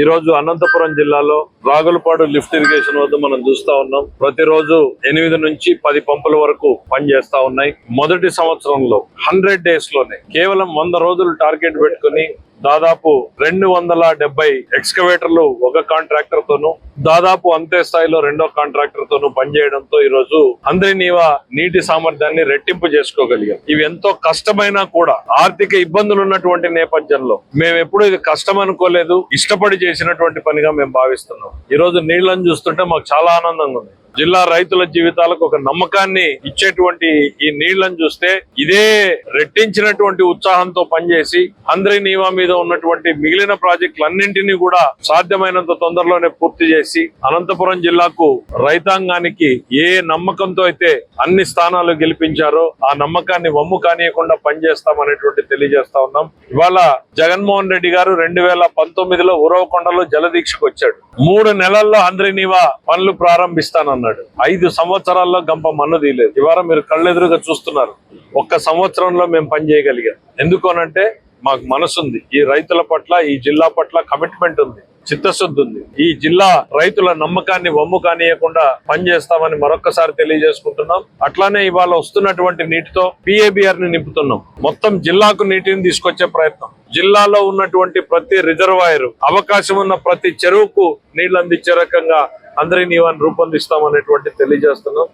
ఈ రోజు అనంతపురం జిల్లాలో రాగులపాడు లిఫ్ట్ ఇరిగేషన్ వద్ద మనం చూస్తా ఉన్నాం. ప్రతిరోజు ఎనిమిది నుంచి పది పంపుల వరకు పనిచేస్తా ఉన్నాయి. మొదటి సంవత్సరంలో హండ్రెడ్ డేస్లోనే కేవలం వంద రోజులు టార్గెట్ పెట్టుకుని దాదాపు రెండు వందల డెబ్బై ఎక్స్కవేటర్లు ఒక కాంట్రాక్టర్ తోను దాదాపు అంతే స్థాయిలో రెండో కాంట్రాక్టర్ తోను పనిచేయడంతో ఈ రోజు అందరినీవా నీటి సామర్థ్యాన్ని రెట్టింపు చేసుకోగలిగాం. ఇవి ఎంతో కష్టమైనా కూడా ఆర్థిక ఇబ్బందులు ఉన్నటువంటి నేపథ్యంలో మేము ఎప్పుడు ఇది కష్టం అనుకోలేదు ఇష్టపడి చేసినటువంటి పనిగా మేము భావిస్తున్నాం. ఈ రోజు నీళ్ళను చూస్తుంటే మాకు చాలా ఆనందంగా ఉంది. జిల్లా రైతుల జీవితాలకు ఒక నమ్మకాన్ని ఇచ్చేటువంటి ఈ నీళ్ళను చూస్తే ఇదే రెట్టించినటువంటి ఉత్సాహంతో పనిచేసి అందరి నీవా మీద ఉన్నటువంటి మిగిలిన ప్రాజెక్టులన్నింటినీ కూడా సాధ్యమైనంత తొందరలోనే పూర్తి చేసి అనంతపురం జిల్లాకు రైతాంగానికి ఏ నమ్మకంతో అయితే అన్ని స్థానాలు గెలిపించారో ఆ నమ్మకాన్ని వమ్ము కానియకుండా పనిచేస్తామనేటువంటి తెలియజేస్తా ఉన్నాం. ఇవాళ జగన్మోహన్ రెడ్డి గారు రెండు వేల పంతొమ్మిదిలో ఉరవకొండలో జలదీక్షకు వచ్చాడు. మూడు నెలల్లో అందరినీవా పనులు ప్రారంభిస్తానన్నాడు ఐదు సంవత్సరాల్లో గంప మన్ను తీయలేదు. ఇవాళ మీరు కళ్ళెదురుగా చూస్తున్నారు. ఒక్క సంవత్సరంలో మేము పని చేయగలిగాం. ఎందుకు అనంటే మాకు మనసుంది ఈ రైతుల పట్ల ఈ జిల్లా పట్ల కమిట్మెంట్ ఉంది. చిత్తశుద్ధి ఉంది. ఈ జిల్లా రైతుల నమ్మకాన్ని వమ్ము కానియకుండా పనిచేస్తామని మరొకసారి తెలియజేసుకుంటున్నాం. అట్లానే ఇవాళ వస్తున్నటువంటి నీటితో పిఏబిఆర్ని నింపుతున్నాం. మొత్తం జిల్లాకు నీటిని తీసుకొచ్చే ప్రయత్నం. జిల్లాలో ఉన్నటువంటి ప్రతి రిజర్వాయర్ అవకాశం ఉన్న ప్రతి చెరువుకు నీళ్ళు అందించే రకంగా అందరి నీవాన్ని రూపొందిస్తామనేటువంటి తెలియజేస్తున్నాం.